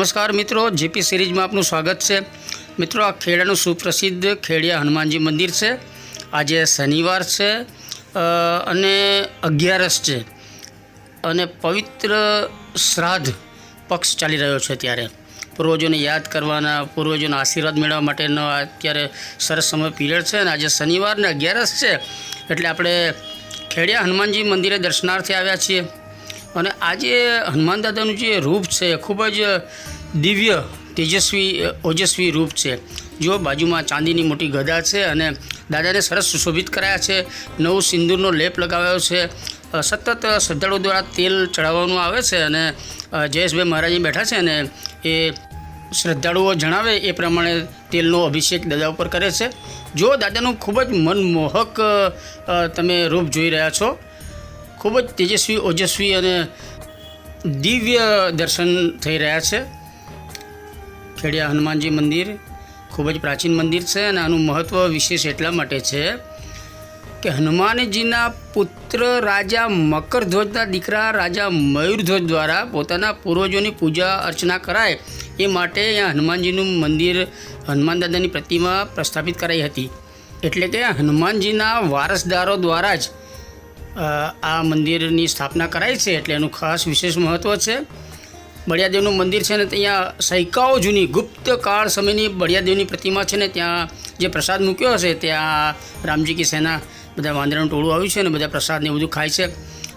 નમસ્કાર મિત્રો, જેપી સિરીઝમાં આપનું સ્વાગત છે. મિત્રો, આ ખેડાનું સુપ્રસિદ્ધ ખેડિયા હનુમાનજી મંદિર છે. આજે શનિવાર છે અને અગિયારસ છે. અને પવિત્ર શ્રાદ્ધ પક્ષ ચાલી રહ્યો છે ત્યારે પૂર્વજોને યાદ કરવાના, પૂર્વજોના આશીર્વાદ મેળવવા માટેનો અત્યારે સરસ સમય પીરિયડ છે અને આજે શનિવાર ને અગિયારસ છે. એટલે આપણે ખેડિયા હનુમાનજી મંદિરે દર્શનાર્થે આવ્યા છીએ. અને આજે હનુમાન દાદાનું જે રૂપ છે ખૂબ જ દિવ્ય, તેજસ્વી ઓજસ્વી રૂપ છે. જો બાજુમાં ચાંદીની મોટી ગદા છે અને દાદાને સરસ સુશોભિત કરાયા છે, નવું સિંદૂરનો લેપ લગાવ્યો છે સતત શ્રદ્ધાળુઓ દ્વારા તેલ ચડાવવાનું આવે છે અને જયેશભાઈ મહારાજી બેઠા છે અને એ શ્રદ્ધાળુઓ જણાવે એ પ્રમાણે તેલનો અભિષેક દાદા ઉપર કરે છે. જો દાદાનું ખૂબ જ મનમોહક તમે રૂપ જોઈ રહ્યા છો ખૂબ જ તેજસ્વી, ઓજસ્વી અને દિવ્ય દર્શન થઈ રહ્યા છે. ખેડિયા હનુમાનજી મંદિર ખૂબ જ પ્રાચીન મંદિર છે અને આનું મહત્ત્વ વિશેષ એટલા માટે છે કે હનુમાનજીના પુત્ર રાજા મકરધ્વજના દીકરા રાજા મયુરધ્વજ દ્વારા પોતાના પૂર્વજોની પૂજા અર્ચના કરાય એ માટે અહીંયા હનુમાનજીનું મંદિર હનુમાન દાદાની પ્રતિમા પ્રસ્થાપિત કરાઈ હતી. એટલે કે હનુમાનજીના વારસદારો દ્વારા જ આ મંદિરની સ્થાપના કરાઈ છે એટલે એનું ખાસ વિશેષ મહત્ત્વ છે. બળિયાદેવનું મંદિર છે ને ત્યાં સૈકાઓ જૂની ગુપ્ત કાળ સમયની બળિયાદેવની પ્રતિમા છે ને ત્યાં જે પ્રસાદ મૂક્યો હશે, ત્યાં રામજી કી સેના બધા વાંદરાનું ટોળું આવ્યું છે ને બધા પ્રસાદને બધું ખાય છે.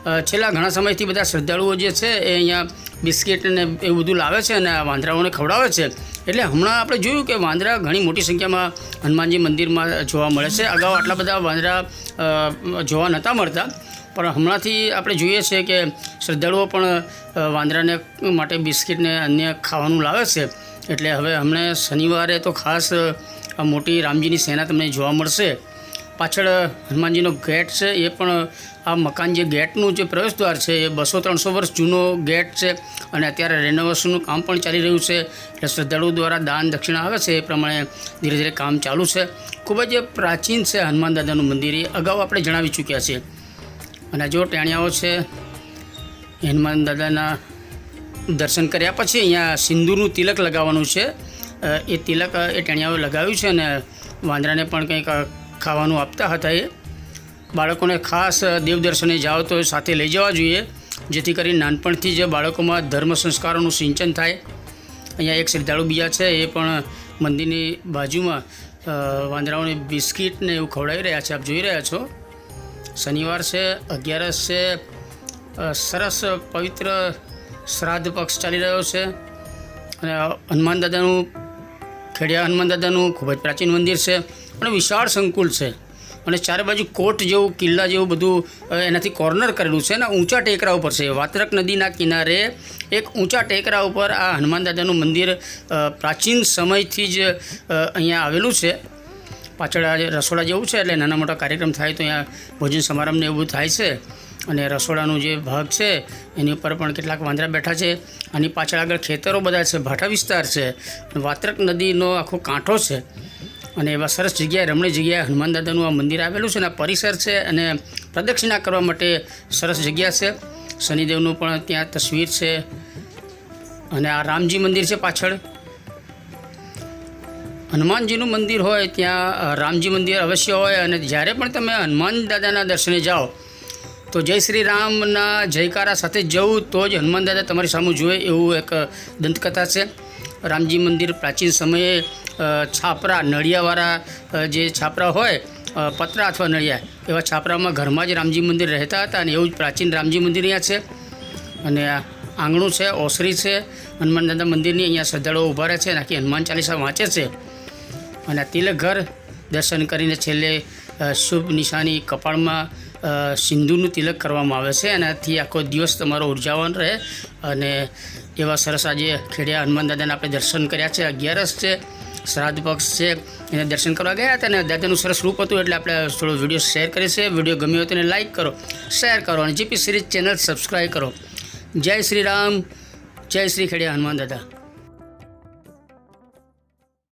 છેલ્લા ઘણા સમયથી બધા શ્રદ્ધાળુઓ જે છે એ અહીંયા બિસ્કિટ ને એવું બધું લાવે છે અને વાંદરાઓને ખવડાવે છે. એટલે હમણાં આપણે જોયું કે વાંદરા ઘણી મોટી સંખ્યામાં હનુમાનજી મંદિરમાં જોવા મળે છે. અગાઉ આટલા બધા વાંદરા જોવા નહોતા મળતા. પણ હમણાંથી આપણે જોઈએ છે કે શ્રદ્ધાળુઓ પણ વાંદરાને માટે બિસ્કિટને અન્ય ખાવાનું લાવે છે. એટલે હવે હમણાં શનિવારે તો ખાસ મોટી રામજીની સેના તમને જોવા મળશે. પાછળ હનુમાનજીનો ગેટ છે, એ પણ આ મકાન જે ગેટનું જે પ્રવેશદ્વાર છે, એ બસો ત્રણસો વર્ષ જૂનો ગેટ છે અને અત્યારે રેનોવેશનનું કામ પણ ચાલી રહ્યું છે. એટલે શ્રદ્ધાળુઓ દ્વારા દાન દક્ષિણા આવે છે, એ પ્રમાણે ધીરે ધીરે કામ ચાલુ છે. ખૂબ જ પ્રાચીન છે હનુમાન દાદાનું મંદિર, એ અગાઉ આપણે જણાવી ચૂક્યા છીએ. અને જો ટેણિયાઓ છે હનુમાન દાદાના દર્શન કર્યા પછી અહીંયા સિંદૂરનું તિલક લગાવવાનું છે. એ તિલક, એ ટેણિયાઓએ લગાવ્યું છે અને વાંદરાને પણ કંઈક ખાવાનું આપતા હતા એ. બાળકોને ખાસ દેવદર્શને દેવ જાઓ તો સાથે લઈ જવા જોઈએ, જેથી કરી નાનપણથી જ બાળકોમાં ધર્મ સંસ્કારોનું સિંચન થાય. અહીંયા એક શ્રદ્ધાળુ બીજા છે, એ પણ મંદિરની બાજુમાં વાંદરાઓને બિસ્કિટ ને એવું ખવડાવી રહ્યા છે, આપ જોઈ રહ્યા છો. શનિવાર છે, અગિયારસ છે સરસ પવિત્ર શ્રાદ્ધ પક્ષ ચાલી રહ્યો છે. અને હનુમાન દાદાનું, ખેડિયા હનુમાન દાદાનું ખૂબ જ પ્રાચીન મંદિર છે. અને વિશાળ સંકુલ છે. અને ચારે બાજુ કોટ જેવું, કિલ્લા જેવું બધું એનાથી કોર્નર કરેલું છે અને ઊંચા ટેકરા ઉપર છે. વાત્રક નદીના કિનારે એક ઊંચા ટેકરા ઉપર આ હનુમાન દાદાનું મંદિર પ્રાચીન સમયથી જ અહીંયા આવેલું છે. પાછળ આ રસોડા જેવું છે એટલે નાના મોટા કાર્યક્રમ થાય તો અહીંયા ભોજન સમારંભને એવું થાય છે. અને રસોડાનું જે ભાગ છે, એની ઉપર પણ કેટલાક વાંદરા બેઠા છે. આની પાછળ આગળ ખેતરો બધા છે ભાટા વિસ્તાર છે. વાત્રક નદીનો આખો કાંઠો છે. અને એવા સરસ જગ્યાએ રમણી જગ્યાએ હનુમાન દાદાનું આ મંદિર આવેલું છે અને પરિસર છે અને પ્રદક્ષિણા કરવા માટે સરસ જગ્યા છે. શનિદેવનું પણ ત્યાં તસવીર છે અને આ રામજી મંદિર છે પાછળ. હનુમાનજીનું મંદિર હોય ત્યાં રામજી મંદિર અવશ્ય હોય અને જ્યારે પણ તમે હનુમાન દાદાના દર્શને જાઓ તો જય શ્રી રામના જયકારા સાથે જવું તો જ હનુમાન દાદા તમારી સામે જોઈએ એવું એક દંતકથા છે. રામજી મંદિર પ્રાચીન સમયે છાપરા, નળિયાવાળા જે છાપરા હોય પતરા અથવા નળિયા એવા છાપરામાં ઘરમાં જ રામજી મંદિર રહેતા હતા અને એવું જ પ્રાચીન રામજી મંદિર અહીંયા છે. અને આંગણું છે, ઓસરી છે, હનુમાન દાદા મંદિરની અહીંયા શ્રદ્ધાળુઓ ઊભા રહે છે અને આખી હનુમાન ચાલીસા વાંચે છે. અને આ તિલક ઘર દર્શન કરીને છેલ્લે શુભ નિશાની કપાળમાં સિંદૂરનું તિલક કરવામાં આવે છે એનાથી આખો દિવસ તમારો ઉર્જાવાન રહે અને એવા સરસ આજે ખેડિયા હનુમાન દાદાના આપણે દર્શન કર્યા છે, અગિયારસ છે, શ્રાદ્ધ પક્ષ છે, એને દર્શન કરવા ગયા હતા અને દાદાનું સરસ રૂપ હતું એટલે આપણે થોડો વીડિયો શેર કરીએ છીએ વીડિયો ગમ્યો હોય તો એને લાઇક કરો, શેર કરો અને જીપી સિરીઝ ચેનલ સબસ્ક્રાઈબ કરો. જય શ્રી રામ, જય શ્રી ખેડિયા હનુમાન દાદા.